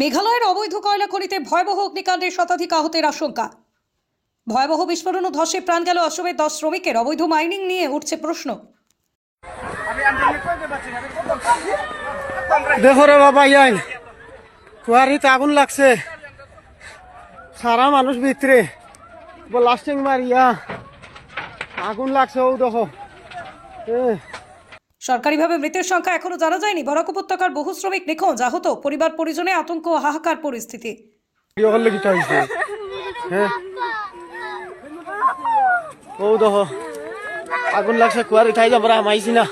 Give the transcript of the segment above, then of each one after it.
মেঘালয়ের অবৈধ কয়লা খনিতে ভয়াবহ অগ্নিকাণ্ডে শতাধিক আহতের আশঙ্কা। ভয়াবহ বিস্ফোরণ ও ধসে প্রাণ গেল অসমের দশ শ্রমিকের। অবৈধ মাইনিং নিয়ে উঠছে প্রশ্ন। দেখো রে বাবা, ইয়াই। কুয়ারিতে আগুন লাগছে। সারা মানুষ ভিতরে। লাস্টিং মারিয়া। আগুন লাগছে ও দেখো। সরকারিভাবে মৃতের সংখ্যা এখনও জানা যায়নি। বরাক উপত্যকার বহু শ্রমিক নিখোঁজ আহত পরিবার পরিজনে আতঙ্ক হাহাকার পরিস্থিতি। হ্যাঁ? আগুন লাগছে কুয়ারি তাই যাব আমাইছি না।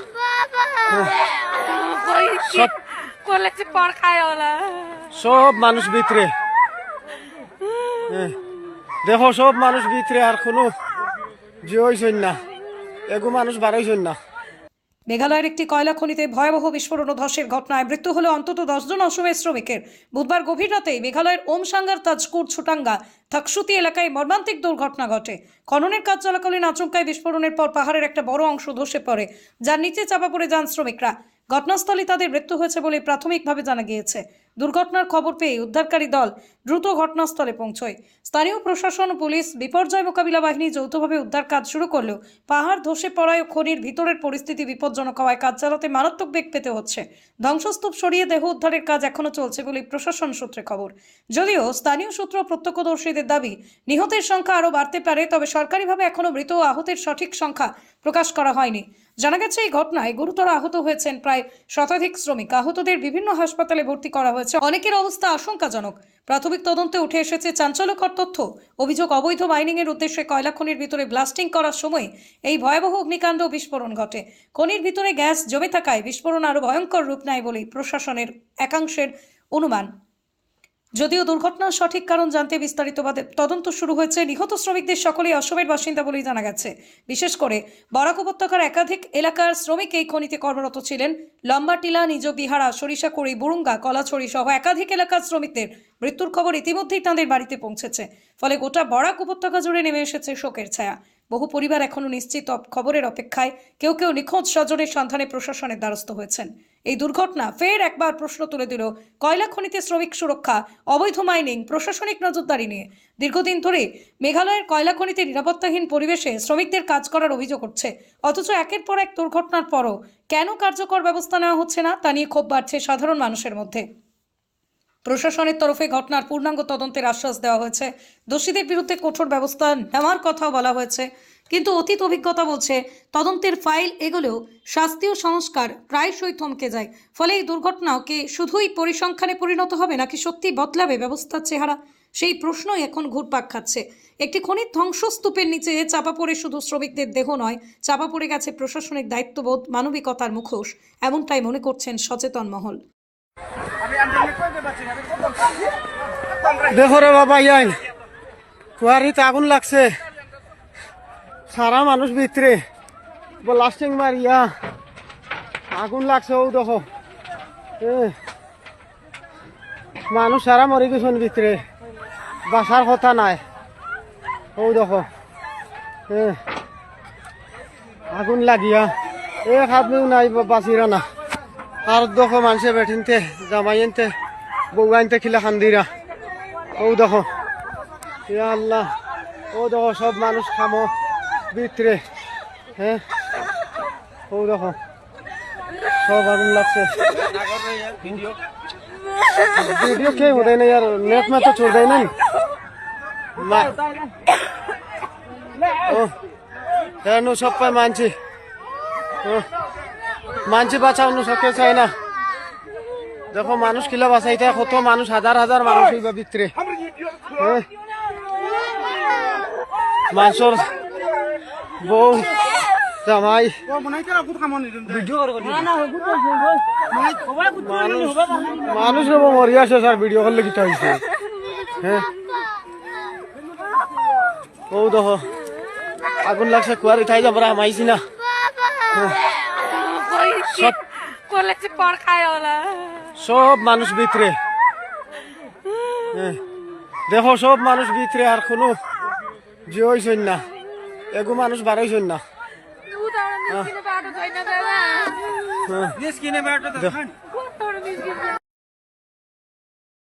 সব মানুষ ভিতরে। এ, দেখো সব মানুষ ভিতরে আর কোনো যে হইছেন না। এগু মানুষ বাড়াইছেন না। মেঘালয়ের একটি কয়লা খনিতে ভয়াবহ বিস্ফোরণ ও ধসের ঘটনায় মৃত্যু হলো অন্তত দশজন অসমের শ্রমিকের। বুধবার গভীর রাতে মেঘালয়ের ওমসাঙ্গার তাজকুর ছুটাঙ্গা থাকসুতি এলাকায় মর্মান্তিক দুর্ঘটনা ঘটে। খননের কাজ চলাকালীন আচমকায় বিস্ফোরণের পর পাহাড়ের একটা বড় অংশ ধসে পড়ে, যার নিচে চাপা পড়ে যান শ্রমিকরা। ঘটনাস্থলে তাদের মৃত্যু হয়েছে বলে প্রাথমিকভাবে জানা গিয়েছে। দুর্ঘটনার খবর পেয়ে উদ্ধারকারী দল দ্রুত ঘটনাস্থলে পৌঁছয়। স্থানীয় প্রশাসন পুলিশ বিপর্যয় মোকাবিলা বাহিনী যৌথভাবে উদ্ধার কাজ শুরু করলেও পাহাড় ধসে পড়ায় খনির ভিতরের পরিস্থিতি বিপজ্জনক হওয়ায় কাজ চালাতে মারাত্মক বেগ পেতে হচ্ছে। ধ্বংসস্তূপ সরিয়ে দেহ উদ্ধারের কাজ এখনও চলছে বলে প্রশাসন সূত্রে খবর। যদিও স্থানীয় সূত্র প্রত্যক্ষদর্শীদের দাবি, নিহতের সংখ্যা আরও বাড়তে পারে, তবে সরকারিভাবে এখনও মৃত ও আহতের সঠিক সংখ্যা প্রকাশ করা হয়নি। জানা গেছে, এই ঘটনায় গুরুতর আহত হয়েছেন প্রায় শতাধিক শ্রমিক। আহতদের বিভিন্ন হাসপাতালে ভর্তি করা হয়েছে। অনেকের অবস্থা আশঙ্কাজনক। প্রাথমিক তদন্তে উঠে এসেছে চাঞ্চল্যকর তথ্য। অভিযোগ, অবৈধ মাইনিং এর উদ্দেশ্যে কয়লা খনির ভিতরে ব্লাস্টিং করার সময় এই ভয়াবহ অগ্নিকাণ্ড বিস্ফোরণ ঘটে। খনির ভিতরে গ্যাস জমে থাকায় বিস্ফোরণ আরও ভয়ঙ্কর রূপ নেয় বলেই প্রশাসনের একাংশের অনুমান। যদিও দুর্ঘটনার সঠিক কারণ জানতে বিস্তারিত বাদে- তদন্ত শুরু হয়েছে। নিহত শ্রমিকদের সকলেই অসমের বাসিন্দা বলেই জানা গেছে। বিশেষ করে বরাক উপত্যকার একাধিক এলাকার শ্রমিক এই খনিতে কর্মরত ছিলেন। লম্বাটিলা নিজ বিহারা সরিষাকুড়ি, বুরুঙ্গা, কলাছড়ি সহ একাধিক এলাকার শ্রমিকদের মৃত্যুর খবর ইতিমধ্যেই তাঁদের বাড়িতে পৌঁছেছে। ফলে গোটা বরাক উপত্যকা জুড়ে নেমে এসেছে শোকের ছায়া। বহু পরিবার এখনও নিশ্চিত খবরের অপেক্ষায়। কেউ কেউ নিখোঁজ স্বজনের সন্ধানে প্রশাসনের দ্বারস্থ হয়েছেন। এই দুর্ঘটনা ফের একবার প্রশ্ন তুলে দিল কয়লা খনিতে শ্রমিক সুরক্ষা, অবৈধ মাইনিং, প্রশাসনিক নজরদারি নিয়ে। দীর্ঘদিন ধরে মেঘালয়ের কয়লা খনিতে নিরাপত্তাহীন পরিবেশে শ্রমিকদের কাজ করার অভিযোগ উঠছে। অথচ একের পর এক দুর্ঘটনার পরও কেন কার্যকর ব্যবস্থা নেওয়া হচ্ছে না তা নিয়ে ক্ষোভ বাড়ছে সাধারণ মানুষের মধ্যে। প্রশাসনের তরফে ঘটনার পূর্ণাঙ্গ তদন্তের আশ্বাস দেওয়া হয়েছে। দোষীদের বিরুদ্ধে কঠোর ব্যবস্থা নেওয়ার কথাও বলা হয়েছে। কিন্তু অতীত অভিজ্ঞতা বলছে, তদন্তের ফাইল এগোলেও শাস্তীয় সংস্কার প্রায়শই থমকে যায়। ফলে এই দুর্ঘটনাও কি শুধুই পরিসংখ্যানে পরিণত হবে নাকি সত্যি বদলাবে ব্যবস্থার চেহারা? সেই প্রশ্নই এখন ঘুরপাক খাচ্ছে। একটি খনির ধ্বংসস্তূপের নিচে চাপা পড়ে শুধু শ্রমিকদের দেহ নয়, চাপা পড়ে গেছে প্রশাসনিক দায়িত্ববোধ, মানবিকতার মুখোশ, এমনটাই মনে করছেন সচেতন মহল। দেখো রে বাবা, ইয়াই। কুয়ারিতে আগুন লাগছে। সারা মানুষ ভিতরে। লাস্টিং মারিয়া আগুন লাগছে ও দেখো। মানুষ সারা মরে গেছেন ভিতরে। বাসার কথা নাই। ও দেখো। আগুন লাগিয়া এ আদমিও নাই, বাঁচিরা না। আর দেখো মানুষে বেঠিনতে জামাইনতে বউ আনতে খিলা খান্দিরা ও দেখো। ইয়া আল্লাহ। ও দেখো, সব মানুষ খামো। বিত্রে হ্যাঁ ও দেখো। সব আগুন লাগছে। ভিডিও কে হতে না আর নেট মে তো চলে যায় না। ও। হ্যাঁ সব পায়, মানছি। মানছি বাঁচানো সকে চাই না। দেখো মানুষ কিলা বাঁচাইতে কত মানুষ হাজার হাজার মানুষ হইবা ভিতরে। মানুষের বউ জামাই। মানুষ রব মরি আছে স্যার ভিডিও করলে কিটা হয়েছে হ্যাঁ ও দেখো আগুন লাগছে কুয়ারি খাই যাব মাইছি না। সব কলেজে পড় খায় ওলা সব মানুষ ভিতরে। দেখো সব মানুষ ভিতরে আর কোনো যে শৈন না। এগু মানুষ বারোই না। দুধ আর মিষ্টি বাটো যাই না হ্যাঁ।